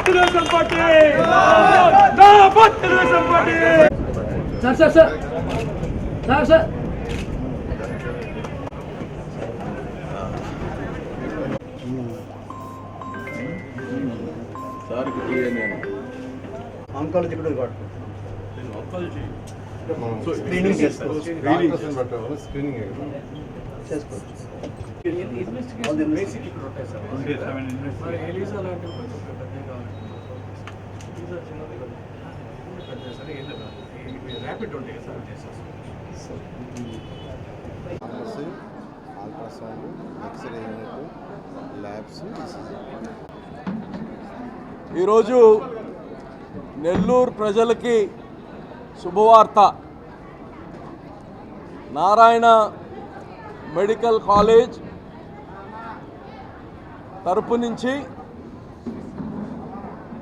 Telugu Desam party Telugu Desam sir sir sir sir sir వాడుకుంటాం screening చేసుకోవచ్చు. Screening చేసుకోవచ్చు rapid ఉంటాయి కదా సార్ చేసేస్తాం అల్ట్రాసౌండ్ ఎక్స్రే యూనిట్ ల్యాబ్స్ ఈరోజు నెల్లూరు ప్రజలకి శుభవార్త. నారాయణ మెడికల్ కాలేజ్ తరపు నుంచి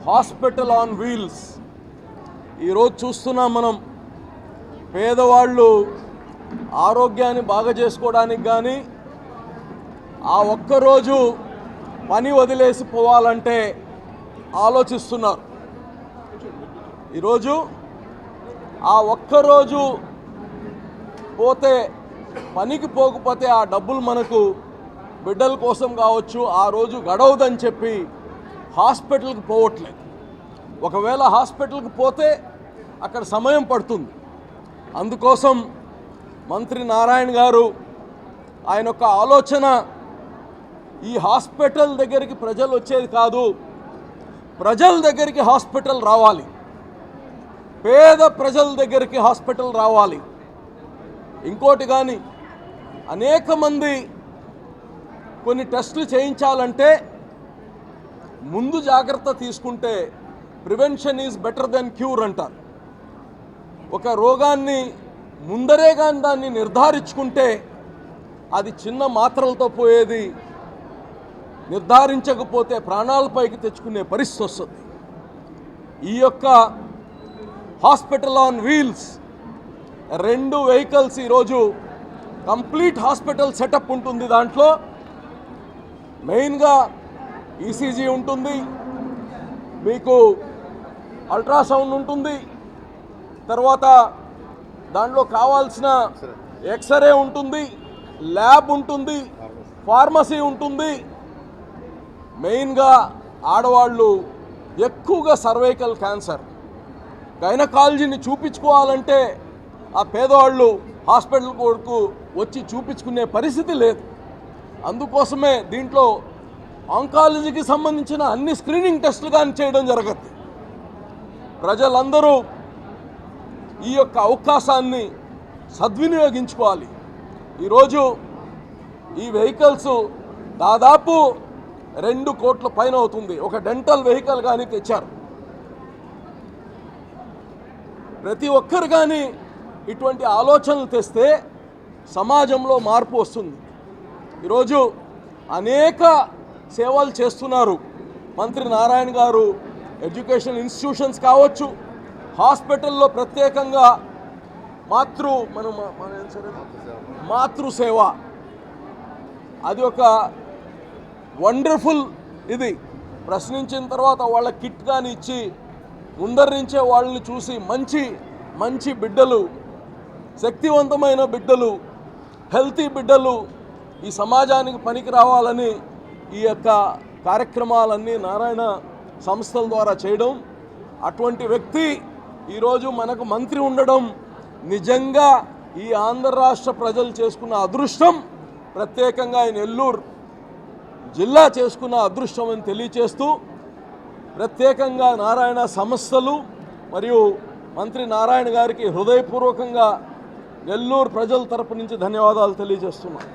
హాస్పిటల్ ఆన్ వీల్స్. ఈరోజు చూస్తున్నాం మనం పేదవాళ్ళు ఆరోగ్యాన్ని బాగా చేసుకోవడానికి కానీ ఆ ఒక్కరోజు పని వదిలేసి పోవాలంటే ఆలోచిస్తున్నారు. ఈరోజు ఆ ఒక్కరోజు పోతే పనికి పోకపోతే ఆ డబ్బులు మనకు బిడ్డల కోసం కావచ్చు ఆ రోజు గడవదని చెప్పి హాస్పిటల్కి పోవట్లేదు. ఒకవేళ హాస్పిటల్కి పోతే అక్కడ సమయం పడుతుంది. అందుకోసం మంత్రి నారాయణ గారు ఆయన యొక్క ఆలోచన ఈ హాస్పిటల్ దగ్గరికి ప్రజలు వచ్చేది కాదు ప్రజల దగ్గరికి హాస్పిటల్ రావాలి. పేద ప్రజల దగ్గరికి హాస్పిటల్ రావాలి. ఇంకోటి కానీ అనేక మంది కొన్ని టెస్టులు చేయించాలంటే ముందు జాగ్రత్త తీసుకుంటే prevention is better then cure అంటారు. ఒక రోగాన్ని ముందరే కానీ దాన్ని నిర్ధారించుకుంటే అది చిన్న మాత్రలతో పోయేది నిర్ధారించకపోతే ప్రాణాలపైకి తెచ్చుకునే పరిస్థితి వస్తుంది. ఈ యొక్క హాస్పిటల్ ఆన్ వీల్స్. రెండు వెహికల్స్ ఈరోజు కంప్లీట్ హాస్పిటల్ సెటప్ ఉంటుంది దాంట్లో. మెయిన్గా ఈసీజీ ఉంటుంది. మీకు అల్ట్రాసౌండ్ ఉంటుంది. తర్వాత దాంట్లో కావాల్సిన ఎక్స్రే ఉంటుంది. ల్యాబ్ ఉంటుంది. ఫార్మసీ ఉంటుంది. మెయిన్గా ఆడవాళ్ళు ఎక్కువగా సర్వైకల్ క్యాన్సర్. గైనకాలజీని చూపించుకోవాలంటే ఆ పేదవాళ్ళు హాస్పిటల్ కొడుకు వచ్చి చూపించుకునే పరిస్థితి లేదు. అందుకోసమే దీంట్లో ఆంకాలజీకి సంబంధించిన అన్ని స్క్రీనింగ్ టెస్టులు కానీ చేయడం జరగద్ది. ప్రజలందరూ ఈ యొక్క అవకాశాన్ని సద్వినియోగించుకోవాలి. ఈరోజు ఈ వెహికల్స్ దాదాపు రెండు కోట్ల పైన అవుతుంది. ఒక డెంటల్ వెహికల్ కానీ తెచ్చారు. ప్రతి ఒక్కరు కానీ ఇటువంటి ఆలోచనలు తెస్తే సమాజంలో మార్పు వస్తుంది. ఈరోజు అనేక సేవలు చేస్తున్నారు. మంత్రి నారాయణ గారు ఎడ్యుకేషన్ ఇన్స్టిట్యూషన్స్ కావచ్చు హాస్పిటల్లో ప్రత్యేకంగా మాతృ మనం మన మాతృసేవ అది? ఒక వండర్ఫుల్ ఇది. ప్రశ్నించిన తర్వాత వాళ్ళ కిట్ కానీ ఇచ్చి ముందరించే వాళ్ళని చూసి మంచి మంచి బిడ్డలు శక్తివంతమైన బిడ్డలు హెల్తీ బిడ్డలు ఈ సమాజానికి పనికి రావాలని ఈ యొక్క కార్యక్రమాలన్నీ నారాయణ సంస్థల ద్వారా చేయడం. అటువంటి వ్యక్తి ఈరోజు మనకు మంత్రి ఉండడం నిజంగా ఈ ఆంధ్ర రాష్ట్ర ప్రజలు చేసుకున్న అదృష్టం. ప్రత్యేకంగా ఈ నెల్లూరు జిల్లా చేసుకున్న అదృష్టం అని తెలియచేస్తూ ప్రత్యేకంగా నారాయణ సంస్థలు మరియు మంత్రి నారాయణ గారికి హృదయపూర్వకంగా నెల్లూరు ప్రజల తరపు నుంచి ధన్యవాదాలు తెలియజేస్తున్నాను.